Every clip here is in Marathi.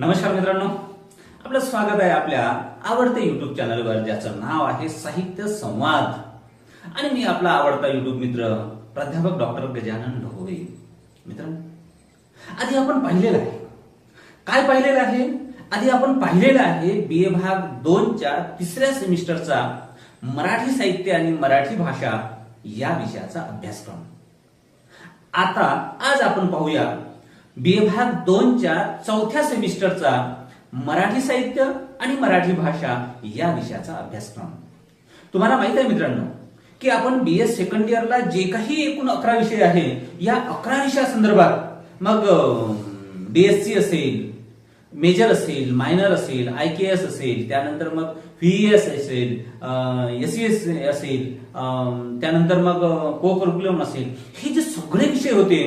नमस्कार मित्रांनो. आपलं स्वागत आहे आपल्या आवडत्या युट्यूब चॅनलवर ज्याचं नाव आहे साहित्य संवाद. आणि मी आपला आवडता युट्यूब मित्र प्राध्यापक डॉक्टर गजानन ढोबे मित्रांनो आधी आपण पाहिलेलं आहे. काय पाहिलेलं आहे? आधी आपण पाहिलेलं आहे बी ए भाग दोनच्या तिसऱ्या सेमिस्टरचा मराठी साहित्य आणि मराठी भाषा या विषयाचा अभ्यासक्रम. आता आज आपण पाहूया बी भाग दोनच्या चौथ्या सेमिस्टरचा मराठी साहित्य आणि मराठी भाषा या विषयाचा अभ्यासक्रम. तुम्हाला माहीत आहे मित्रांनो की आपण बी एस सेकंड इयरला जे काही एकूण अकरा विषय आहे या अकरा विषयासंदर्भात मग बीएससी असेल मेजर असेल मायनर असेल आय के एस असेल त्यानंतर मग व्हीएस असेल एस एस असेल त्यानंतर मग को करिक्युलम असेल. हे जे सगळे विषय होते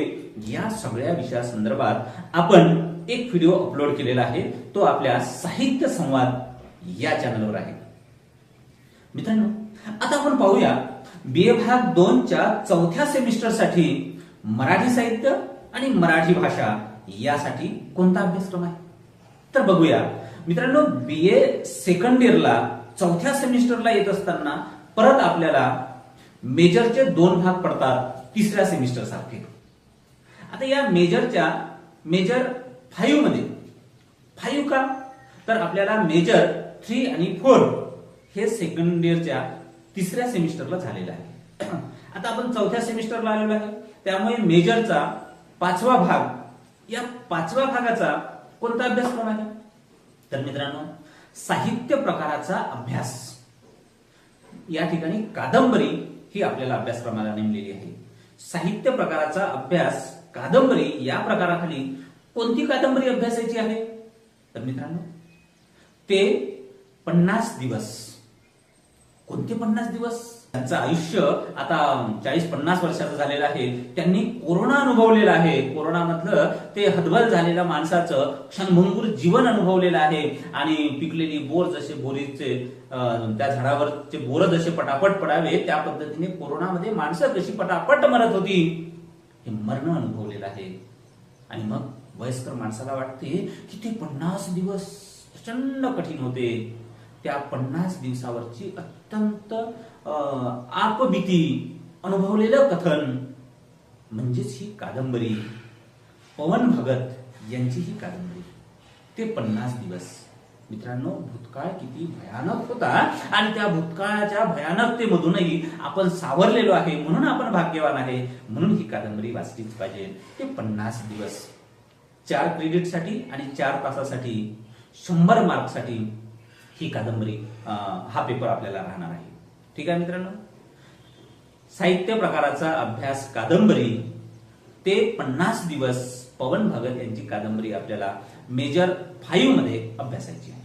या सगळ्या विषयासंदर्भात आपण एक व्हिडिओ अपलोड केलेला आहे. तो आपल्या साहित्य संवाद या चॅनलवर आहे. मित्रांनो आता आपण पाहूया बी ए भाग दोनच्या चौथ्या सेमिस्टरसाठी मराठी साहित्य आणि मराठी भाषा यासाठी कोणता अभ्यासक्रम आहे? तर बघूया. मित्रांनो बी ए सेकंड इयरला चौथ्या सेमिस्टरला येत असताना परत आपल्याला मेजरचे दोन भाग पडतात तिसऱ्या सेमिस्टर सारखे. आता या मेजरच्या मेजर फाईव्हमध्ये फाईव्ह का? तर आपल्याला मेजर थ्री आणि फोर हे सेकंड इयरच्या तिसऱ्या सेमिस्टरला झालेलं आहे. आता आपण चौथ्या सेमिस्टरला आलेलो आहे. त्यामुळे मेजरचा पाचवा भाग या पाचव्या भागाचा कोणता अभ्यासक्रम आहे? तर मित्रांनो साहित्य प्रकाराचा अभ्यास. या ठिकाणी कादंबरी ही आपल्याला अभ्यासक्रमाला नेमलेली आहे. साहित्य प्रकाराचा अभ्यास कादंबरी या प्रकाराखाली कोणती कादंबरी अभ्यासायची आहे? तर मित्रांनो ते पन्नास दिवस. कोणते पन्नास दिवस? त्यांचं आयुष्य आता चाळीस पन्नास वर्षाचं झालेलं आहे. त्यांनी कोरोना अनुभवलेला आहे. कोरोनामधलं ते हदबल झालेल्या माणसाचं क्षणभंगूर जीवन अनुभवलेलं आहे. आणि पिकलेली बोर जसे बोरीचे त्या झाडावरचे बोर जसे पटापट पडावे त्या पद्धतीने कोरोनामध्ये माणसं कशी पटापट मरत होती हे मरण अनुभवलेलं आहे. आणि मग वयस्कर माणसाला वाटते की ते पन्नास दिवस प्रचंड कठीण होते. त्या पन्नास दिवसावरची अत्यंत अं, आपबीती अनुभवलेलं कथन म्हणजेच ही कादंबरी. पवन भगत यांची ही कादंबरी. ते पन्नास दिवस. मित्रांनो भूतकाळ किती भयानक होता आणि त्या भूतकाळाच्या भयानकतेमधूनही आपण सावरलेलो आहे म्हणून आपण भाग्यवान आहे म्हणून ही कादंबरी वाचलीच पाहिजे. ते पन्नास दिवस. चार क्रेडिटसाठी आणि चार तासासाठी शंभर मार्कसाठी ही कादंबरी हा पेपर आपल्याला राहणार आहे. ठीक आहे मित्रांनो? साहित्य प्रकाराचा अभ्यास कादंबरी ते पन्नास दिवस पवन भगत यांची कादंबरी आपल्याला मेजर फाईव्हमध्ये अभ्यासायची आहे.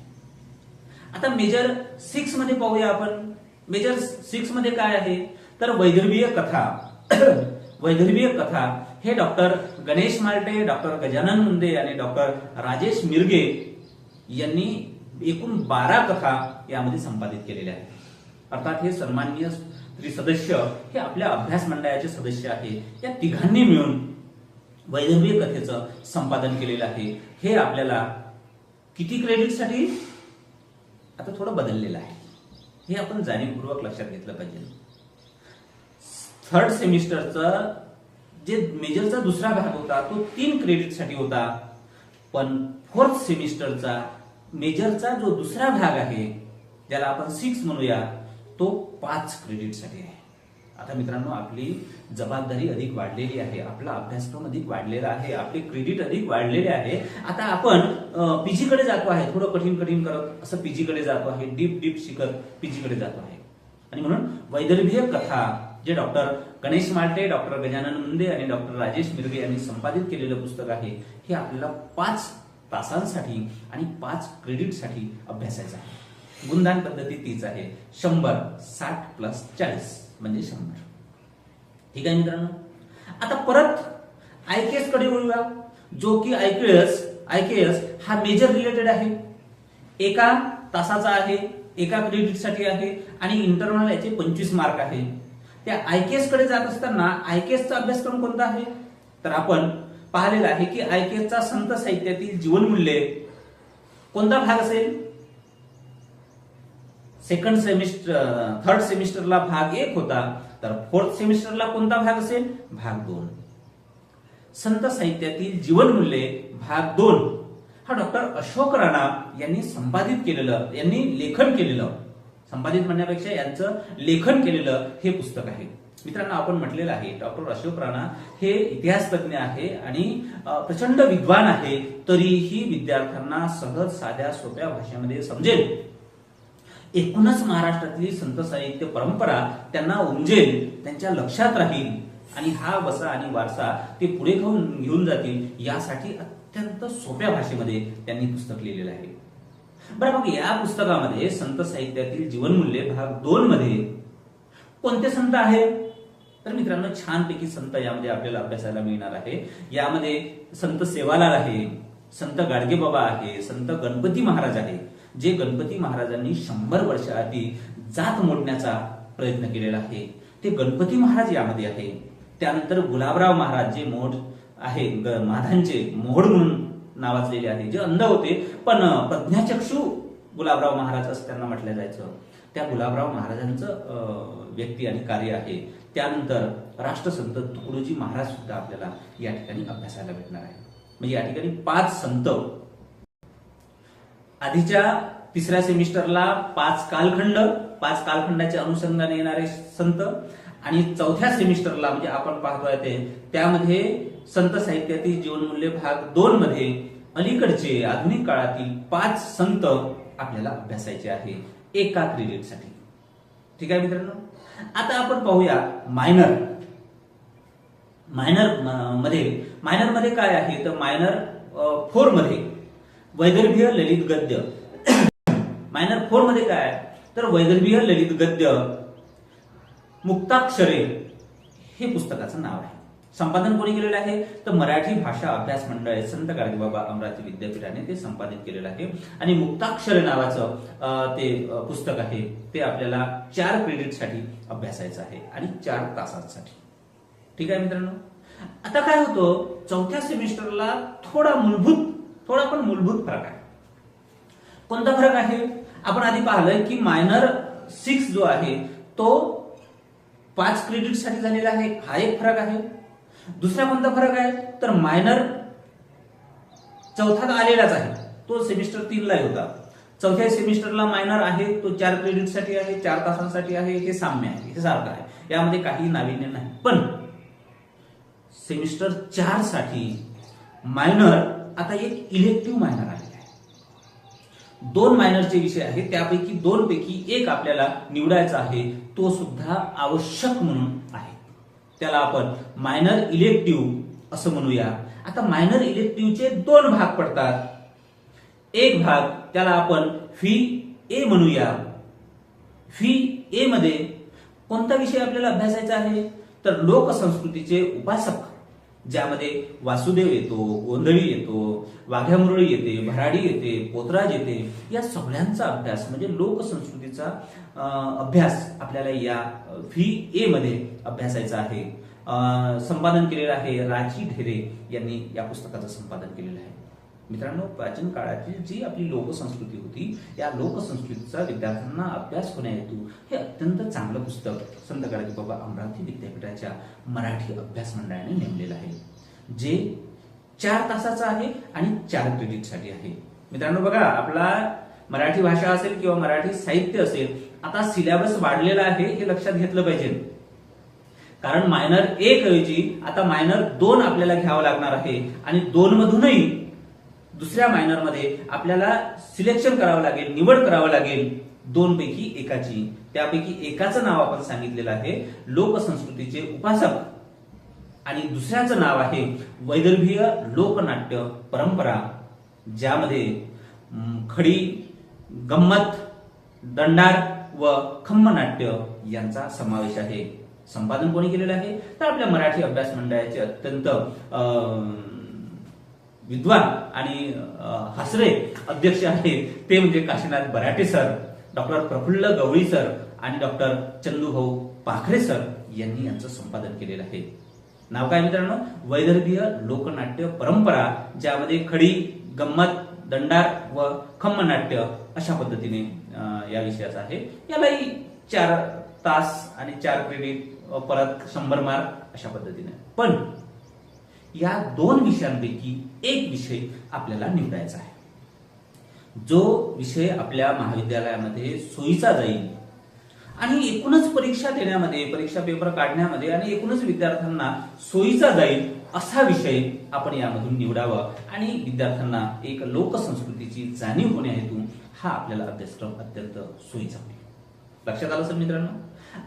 आता मेजर सिक्समध्ये पाहूया आपण. मेजर सिक्समध्ये काय आहे? तर वैदर्भीय कथा. वैदर्भीय कथा हे डॉक्टर गणेश मार्टे डॉक्टर गजानन मुंदे आणि डॉक्टर राजेश मिरगे यांनी एकूण बारा कथा यामध्ये संपादित केलेल्या आहेत. अर्थात हे सन्माननीय सदस्य हे आपल्या अभ्यास मंडळाचे सदस्य आहे. या तिघांनी मिळून वैदर्भीय कथेचं संपादन केलेलं आहे. हे आपल्याला किती क्रेडिटसाठी आता थोडं बदललेलं आहे. हे आपण जाणीवपूर्वक लक्षात घेतलं पाहिजे. थर्ड सेमिस्टरचं जे मेजरचा दुसरा भाग होता तो तीन क्रेडिटसाठी होता. पण फोर्थ सेमिस्टरचा मेजरचा जो दुसरा भाग आहे ज्याला आपण सिक्स म्हणूया तो पाच क्रेडिटसाठी आहे. आता मित्रांनो आपली जबाबदारी अधिक वाढलेली आहे. आपला अभ्यासक्रम अधिक वाढलेला आहे. आपले क्रेडिट अधिक वाढलेले आहे. आता आपण पीजीकडे जातो आहे. थोडं कठीण कठीण करत असं पीजीकडे जातो आहे. डीप डीप शिकत पीजीकडे जातो आहे. आणि म्हणून वैदर्भीय कथा जे डॉक्टर गणेश माल्टे डॉक्टर गजानन मुंदे आणि डॉक्टर राजेश मिरगे यांनी संपादित केलेलं पुस्तक आहे हे आपल्याला पाच तासांसाठी आणि पाच क्रेडिटसाठी अभ्यासायचं आहे. गुणदान पद्धती तीच आहे. शंभर साठ प्लस चाळीस म्हणजे शंभर. ठीक आहे मित्रांनो? आता परत आयकेएसकडे वळूया. जो की आयकेएस आयकेएस हा मेजर रिलेटेड आहे. एका तासाचा आहे एका क्रेडिटसाठी आहे आणि इंटरनल याचे पंचवीस मार्क आहे. त्या आयकेएसकडे जात असताना आयकेएसचा अभ्यासक्रम कोणता आहे? तर आपण पाहिलेला आहे की आयकेएसचा संत साहित्यातील जीवनमूल्य कोणता भाग असेल? सेकंड सेमिस्टर थर्ड सेमिस्टरला भाग एक होता तर फोर्थ सेमिस्टरला कोणता भाग असेल? भाग दोन. संत साहित्यातील जीवनमूल्ये भाग दोन. हा डॉक्टर अशोक राणा यांनी संपादित केलेलं यांनी लेखन केलेलं. संपादित म्हणण्यापेक्षा यांचं लेखन केलेलं हे पुस्तक आहे. मित्रांनो आपण म्हटलेलं आहे डॉक्टर अशोक राणा हे इतिहास तज्ञ आहे आणि प्रचंड विद्वान आहे तरीही विद्यार्थ्यांना सहज साध्या सोप्या भाषेमध्ये समजेल. एकूणच महाराष्ट्रातली संत साहित्य परंपरा त्यांना उमजेल त्यांच्या लक्षात राहील. आणि हा वसा आणि वारसा ते पुढे घेऊन घेऊन जातील यासाठी अत्यंत सोप्या भाषेमध्ये त्यांनी पुस्तक लिहिलेलं आहे. बरं मग या पुस्तकामध्ये संत साहित्यातील जीवनमूल्य भाग दोन मध्ये कोणते संत आहेत तर मित्रांनो छानपैकी संत यामध्ये आपल्याला अभ्यासायला मिळणार आहे. यामध्ये संत सेवालाल आहे संत गाडगेबाबा आहे संत गणपती महाराज आहे. जे गणपती महाराजांनी शंभर वर्षाआधी जात मोडण्याचा प्रयत्न केलेला आहे. ते गणपती महाराज यामध्ये आहे. त्यानंतर गुलाबराव महाराज जे मोड आहे ग- माधांचे मोहड म्हणून नावाजलेले आहे. जे अंध होते पण प्रज्ञाचक्षू गुलाबराव महाराज असं त्यांना म्हटलं जायचं. त्या गुलाबराव महाराजांचं व्यक्ती आणि कार्य आहे. त्यानंतर राष्ट्रसंत तुकडोजी महाराज सुद्धा आपल्याला या ठिकाणी अभ्यासायला भेटणार आहे म्हणजे या ठिकाणी पाच संत आधीच्या तिसऱ्या सेमिस्टरला पाच कालखंड पाच कालखंडाच्या अनुषंगाने येणारे संत आणि चौथ्या सेमिस्टरला म्हणजे आपण पाहतोय ते त्यामध्ये संत साहित्यातील जीवनमूल्य भाग दोन मध्ये अलीकडचे आधुनिक काळातील पाच संत आपल्याला अभ्यासायचे आहे एका क्रेडिटसाठी ठीक आहे मित्रांनो? आता आपण पाहूया मायनर मायनरमध्ये. मायनरमध्ये काय आहे? तर मायनर फोरमध्ये वैदर्भीय ललित गद्य. मायनर फोरमध्ये काय तर वैदर्भीय ललित गद्य मुक्ताक्षरे हे पुस्तकाचं नाव आहे. संपादन कोणी केलेलं आहे? तर मराठी भाषा अभ्यास मंडळ आहे संत गाडगेबाबा अमरावती विद्यापीठाने ते संपादित केलेलं आहे. आणि मुक्ताक्षरे नावाचं ते पुस्तक आहे ते आपल्याला चार क्रेडिटसाठी अभ्यासायचं आहे आणि चार तासांसाठी. ठीक आहे मित्रांनो? आता काय होतं? चौथ्या सेमिस्टरला थोडा मूलभूत थोडा पण मूलभूत फरक आहे. कोणता फरक आहे? आपण आधी पाहिलंय की मायनर सिक्स जो आहे तो पाच क्रेडिटसाठी झालेला आहे. हा एक फरक आहे. दुसरा कोणता फरक आहे? तर मायनर चौथ्यात आलेलाच आहे. तो सेमिस्टर तीनला होता. चौथ्या सेमिस्टरला मायनर आहे तो चार क्रेडिटसाठी आहे चार तासांसाठी आहे हे साम्य आहे हे सारखं आहे. यामध्ये काही नाविन्य नाही. पण सेमिस्टर चारसाठी मायनर आता एक इलेक्टिव्ह मायनर आलेला आहे. दोन मायनरचे विषय आहेत त्यापैकी दोन पैकी एक आपल्याला निवडायचा आहे तो सुद्धा आवश्यक म्हणून आहे. त्याला आपण मायनर इलेक्टिव्ह असं म्हणूया. आता मायनर इलेक्टिव्हचे दोन भाग पडतात. एक भाग त्याला आपण फी ए म्हणूया. फी ए मध्ये कोणता विषय आपल्याला अभ्यासायचा आहे? तर लोकसंस्कृतीचे उपासक. ज्यामध्ये वासुदेव येतो गोंधळी येतो वाघ्यामुरळी येते भराडी येते पोतराज येते या सगळ्यांचा अभ्यास म्हणजे लोकसंस्कृतीचा अभ्यास आपल्याला या व्ही ए मध्ये अभ्यासायचा आहे. संपादन केलेलं आहे राजी ढेरे यांनी या पुस्तकाचं संपादन केलेलं आहे. मित्रांनो प्राचीन काळातील जी आपली लोकसंस्कृती होती या लोकसंस्कृतीचा विद्यार्थ्यांना अभ्यास होण्या येतो हे अत्यंत चांगलं पुस्तक संत बाबा अमरावती विद्यापीठाच्या मराठी अभ्यास मंडळाने नेमलेलं आहे जे चार तासाचं आहे आणि चार क्रेडिटसाठी आहे. मित्रांनो बघा आपला मराठी भाषा असेल किंवा मराठी साहित्य असेल आता सिलेबस वाढलेला आहे हे लक्षात घेतलं पाहिजे. कारण मायनर एक ऐवजी आता मायनर दोन आपल्याला घ्यावं लागणार आहे आणि दोन मधूनही दुसऱ्या मायनरमध्ये आपल्याला सिलेक्शन करावं लागेल निवड करावं लागेल. दोन पैकी एकाची. त्यापैकी एकाचं नाव आपण सांगितलेलं आहे लोकसंस्कृतीचे उपासक. आणि दुसऱ्याचं नाव आहे वैदर्भीय लोकनाट्य परंपरा ज्यामध्ये खडी गंमत दंडार व खम्मनाट्य यांचा समावेश आहे. संपादन कोणी केलेलं आहे? तर आपल्या मराठी अभ्यास मंडळाचे अत्यंत अं, विद्वान आणि हसरे अध्यक्ष आहेत. ते म्हणजे Kashinath Barate sir doctor Praphulla Gawali sir आणि डॉक्टर चंदूभाऊ पाखरे सर यांनी यांचं संपादन केलेलं आहे. नाव काय मित्रांनो? वैदर्भीय लोकनाट्य परंपरा ज्यामध्ये खडी गंमत दंडार व खम्मनाट्य अशा पद्धतीने या विषयाचा आहे. यालाही चार तास आणि चार क्रेडिट परत शंभर मार्क अशा पद्धतीने. पण या दोन विषयांपैकी एक विषय आपल्याला निवडायचा आहे. जो विषय आपल्या महाविद्यालयामध्ये सोयीचा जाईल आणि एकूणच परीक्षा देण्यामध्ये परीक्षा पेपर काढण्यामध्ये आणि एकूणच विद्यार्थ्यांना सोयीचा जाईल असा विषय आपण यामधून निवडावा आणि विद्यार्थ्यांना एक लोकसंस्कृतीची जाणीव होण्याहेतून हा आपल्याला अभ्यासक्रम अत्यंत सोयीचा होईल. लक्षात आलं सर मित्रांनो?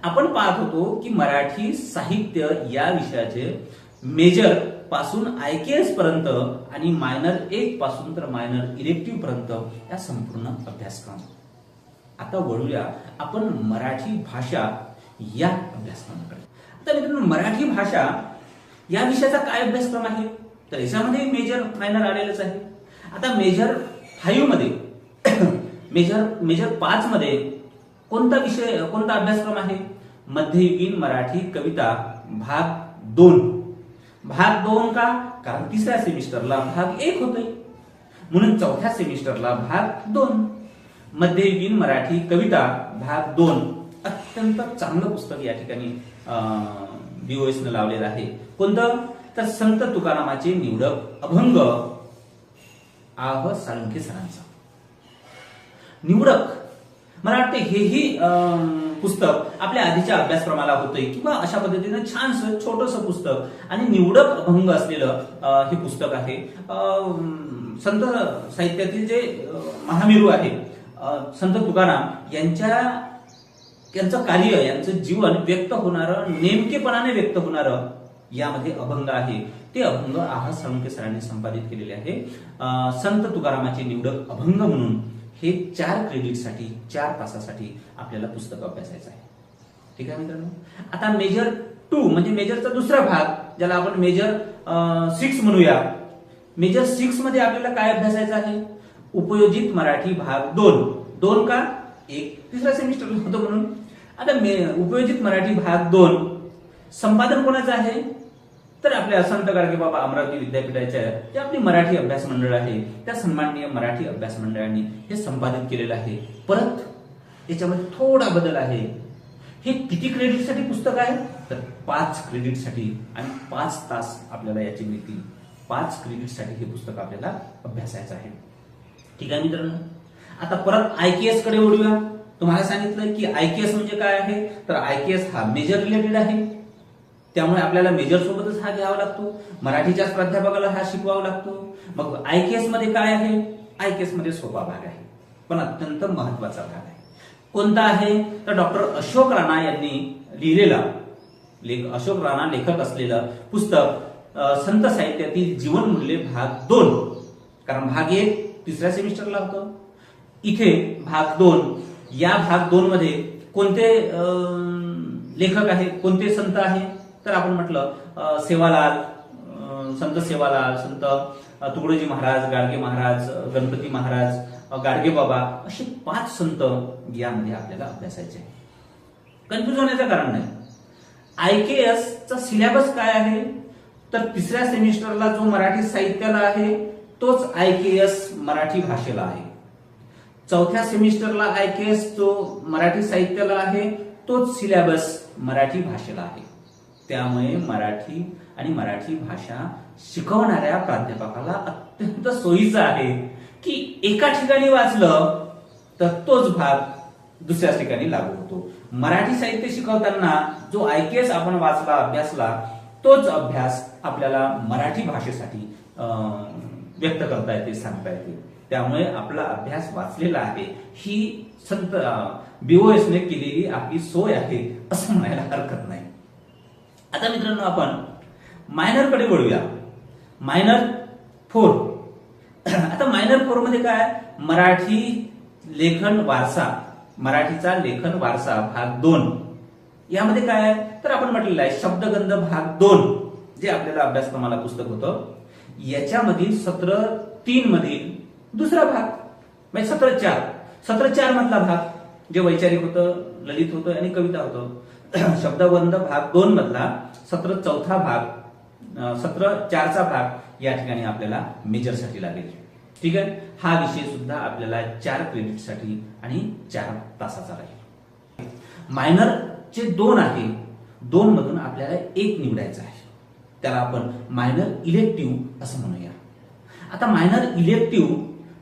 आपण पाहत होतो की मराठी साहित्य या विषयाचे मेजर पासून आय के एस पर्यंत आणि मायनर एक पासून तर मायनर इलेक्टिव्ह पर्यंत या संपूर्ण अभ्यासक्रम. आता वळूया आपण मराठी भाषा या अभ्यासक्रमाकडे. आता मित्रांनो मराठी भाषा या विषयाचा काय अभ्यासक्रम आहे? तर याच्यामध्ये मेजर मायनर आलेलंच आहे. आता मेजर फाईव्हमध्ये मेजर मेजर पाच मध्ये कोणता विषय कोणता अभ्यासक्रम आहे? मध्ययुगीन मराठी कविता भाग दोन. भाग दोन का? कारण तिसऱ्या सेमिस्टरला भाग एक होतोय. म्हणून चौथ्या सेमिस्टरला भाग दोन. मध्ये विन मराठी कविता भाग दोन. अत्यंत चांगलं पुस्तक या ठिकाणी बीओएस न लावलेलं आहे. कोणतं? तर संत तुकारामाचे निवडक अभंग. आह साळुंखे सरांचा निवडक. मला वाटते हेही पुस्तक आपल्या आधीच्या अभ्यासक्रमाला होतंय किंवा अशा पद्धतीनं छानसं छोटंसं पुस्तक आणि निवडक अभंग असलेलं हे पुस्तक आहे. संत साहित्यातील जे महामेरू आहे संत तुकाराम यांच्या यांचं कार्य यांचं जीवन व्यक्त होणारं नेमकेपणाने व्यक्त होणारं यामध्ये अभंग आहे. ते अभंग आहा साळुंके सरांनी संपादित केलेले आहे. संत तुकारामाचे निवडक अभंग म्हणून. हे चार क्रेडिटसाठी चार तासासाठी आपल्याला पुस्तक अभ्यासायचं आहे. ठीक आहे मित्रांनो? आता मेजर टू म्हणजे मेजरचा दुसरा भाग ज्याला आपण मेजर सिक्स म्हणूया. मेजर सिक्समध्ये आपल्याला काय अभ्यासायचं आहे? उपयोजित मराठी भाग दोन. दोन का? एक. तिसरा सेमिस्टर होतो म्हणून. आता मे- उपयोजित मराठी भाग दोन. संपादन कोणाचं आहे? तर आपल्या संत गाडगे बाबा अमरावती विद्यापीठाच्या जे आपली मराठी अभ्यास मंडळ आहे त्या सन्माननीय मराठी अभ्यास मंडळाने हे संपादित केलेलं आहे. परत याच्यामध्ये थोडा बदल आहे. हे किती क्रेडिटसाठी पुस्तक आहे? तर पाच क्रेडिटसाठी आणि पाच तास आपल्याला याची मिळतील. पाच क्रेडिटसाठी हे पुस्तक आपल्याला अभ्यासायचं आहे. ठीक आहे मित्रांनो? आता परत आयकेएसकडे ओढूया तुम्हाला सांगितलं की आयकेएस म्हणजे काय आहे? तर आयकेएस हा मेजर रिलेटेड आहे. त्यामुळे आपल्याला मेजर सोबतच हा घ्यावा लागतो. मराठीच्याच प्राध्यापकाला हा शिकवावा लागतो. मग आयकेएसमध्ये काय आहे? आयकेएसमध्ये सोपा भाग आहे. पण अत्यंत महत्त्वाचा भाग आहे. कोणता आहे? तर डॉक्टर अशोक राणा यांनी लिहिलेला लेख अशोक राणा लेखक असलेलं पुस्तक संत साहित्यातील जीवनमूल्य भाग दोन. कारण भाग एक तिसऱ्या सेमिस्टरला होतं. इथे भाग दोन या भाग दोन मध्ये कोणते लेखक आहेत? कोणते संत आहे तर आपण म्हटलं सेवालाल संत सेवालाल संत तुकडोजी महाराज गाडगे महाराज गणपती महाराज गाडगे बाबा असे पाच संत यामध्ये आपल्याला अभ्यासायचे कन्फ्युज होण्याचं कारण नाही. आयकेएस चा सिलेबस काय आहे? तर तिसऱ्या सेमिस्टरला जो मराठी साहित्याला आहे तोच आयकेएस मराठी भाषेला आहे. चौथ्या सेमिस्टरला आयकेएस जो मराठी साहित्याला आहे तोच सिलेबस मराठी भाषेला आहे. त्यामुळे मराठी आणि मराठी भाषा शिकवणाऱ्या प्राध्यापकाला अत्यंत सोयीचं आहे. की एका ठिकाणी वाचलं तर तोच भाग दुसऱ्या ठिकाणी लागू होतो. मराठी साहित्य शिकवताना जो आयकेएस आपण वाचला अभ्यासला तोच अभ्यास आपल्याला मराठी भाषेसाठी व्यक्त करता येते सांगता येते. त्यामुळे आपला अभ्यास वाचलेला आहे. ही संत बीओएसने केलेली आपली सोय आहे असं म्हणायला हरकत नाही. आता मित्रांनो आपण मायनरकडे वळूया. मायनर फोर आता मायनर फोरमध्ये काय मराठी लेखन वारसा. मराठीचा लेखन वारसा भाग दोन. यामध्ये काय आहे? तर आपण म्हटलेलं आहे शब्दगंध भाग दोन जे आपल्याला अभ्यासक्रमाला पुस्तक होतं. याच्यामधील सत्र तीन मधील दुसरा भाग म्हणजे सत्र चार. सत्र चार मधला भाग जे वैचारिक होतं ललित होतं आणि कविता होतं. शब्दबंध भाग दोन मधला सत्र चौथा भाग सत्र चारचा भाग या ठिकाणी आपल्याला मेजरसाठी लागेल. ठीक आहे? हा विषय सुद्धा आपल्याला चार क्रेडिटसाठी आणि चार तासाचा राहील. मायनरचे दोन आहे. दोन मधून आपल्याला एक निवडायचा आहे. त्याला आपण मायनर इलेक्टिव्ह असं म्हणूया. आता मायनर इलेक्टिव्ह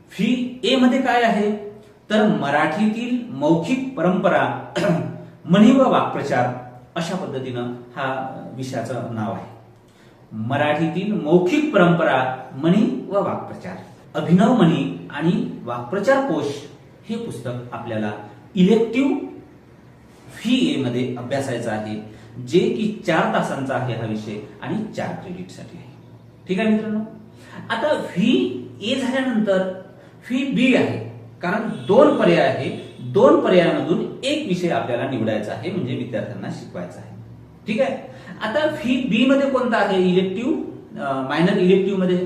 फी ए मध्ये काय आहे? तर मराठीतील मौखिक परंपरा म्हणी व वाक्प्रचार अशा पद्धतीनं हा विषयाचं नाव आहे. मराठीतील मौखिक परंपरा म्हणी व वाक्प्रचार. अभिनव म्हणी आणि वाक्प्रचार कोश हे पुस्तक आपल्याला इलेक्टिव्ह फी ए मध्ये अभ्यासायचं आहे जे की चार तासांचा आहे हा विषय आणि चार क्रेडिटसाठी आहे. ठीक आहे मित्रांनो? आता फी ए झाल्यानंतर फी बी आहे कारण दोन पर्याय आहे दोन पर्यायामधून एक विषय आपल्याला निवडायचा आहे म्हणजे विद्यार्थ्यांना शिकवायचा आहे. ठीक आहे? आता व्ही बी मध्ये कोणता आहे? इलेक्टिव्ह मायनर इलेक्टिव्हमध्ये?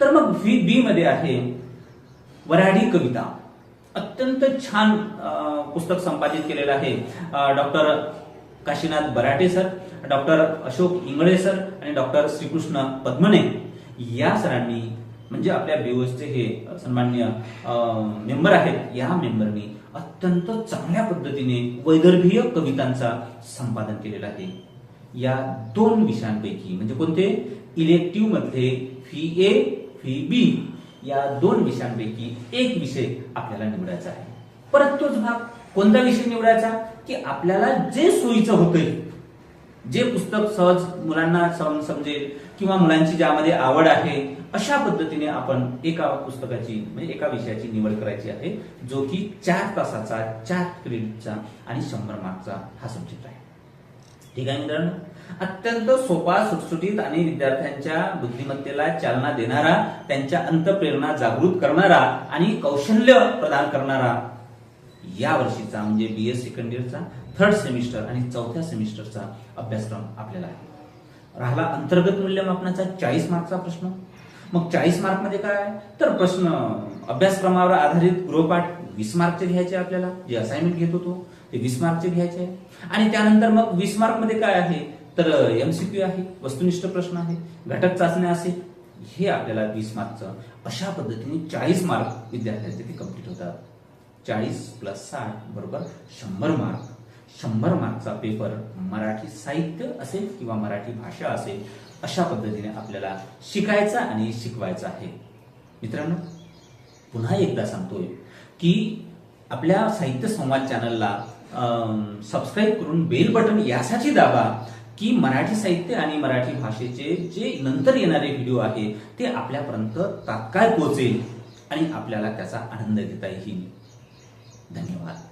तर मग व्ही बी मध्ये आहे वराडी कविता. अत्यंत छान पुस्तक संपादित केलेलं आहे. Doctor Kashinath Barate sir doctor Ashok Ingale sir आणि डॉक्टर श्रीकृष्ण पद्मने. या सरांनी म्हणजे आपल्या बीओएसचे हे सन्मान्य मेंबर आहेत या मेंबरनी अत्यंत चांगल्या पद्धतीने वैदर्भीय कवितांचा संपादन केलेला आहे. या दोन विषयांपैकी म्हणजे कोणते? इलेक्टिव्ह मधले फी ए फी बी या दोन विषयांपैकी एक विषय आपल्याला निवडायचा आहे. परत तोच भाग कोणता विषय निवडायचा? की आपल्याला जे सोयीचं होतंय जे पुस्तक सहज मुलांना समजेल किंवा मुलांची ज्यामध्ये आवड आहे अशा पद्धतीने आपण एका पुस्तकाची म्हणजे एका विषयाची निवड करायची आहे जो की चार तासाचा चार क्रेडिटचा आणि शंभर मार्कचा हा सब्जेक्ट आहे. ठीक आहे मित्रांनो? अत्यंत सोपा सुटसुटीत आणि विद्यार्थ्यांच्या बुद्धिमत्तेला चालना देणारा त्यांच्या अंतप्रेरणा जागृत करणारा आणि कौशल्य प्रदान करणारा या वर्षीचा म्हणजे बी एस सेकंड इयरचा थर्ड सेमिस्टर आणि चौथ्या सेमिस्टरचा अभ्यासक्रम आपल्याला आहे. राहिला अंतर्गत मूल्यमापनाचा चाळीस मार्कचा प्रश्न. मग चाळीस मार्कमध्ये काय आहे? तर प्रश्न अभ्यासक्रमावर आधारित गृहपाठ वीस मार्कचे घ्यायचे आपल्याला. जे असाइनमेंट घेत होतो ते वीस मार्कचे घ्यायचे आहे. आणि त्यानंतर मग वीस मार्कमध्ये काय आहे? तर एमसीक्यू आहे वस्तुनिष्ठ प्रश्न आहे घटक चाचण्या असेल. हे आपल्याला वीस मार्कचं अशा पद्धतीने चाळीस मार्क विद्यार्थ्यांचे ते कंप्लीट होतात. चाळीस प्लस साठ बरोबर शंभर मार्क शंभर मार्कचा पेपर मराठी साहित्य असेल किंवा मराठी भाषा असेल अशा पद्धतीने आपल्याला शिकायचा आणि शिकवायचा आहे. मित्रांनो पुन्हा एकदा सांगतोय की आपल्या साहित्य संवाद चॅनलला सबस्क्राईब करून बेल बटन यासाठी दाबा की मराठी साहित्य आणि मराठी भाषेचे जे नंतर येणारे व्हिडिओ आहे ते आपल्यापर्यंत तात्काळ पोहोचेल आणि आपल्याला त्याचा आनंद घेता येईल. धन्यवाद.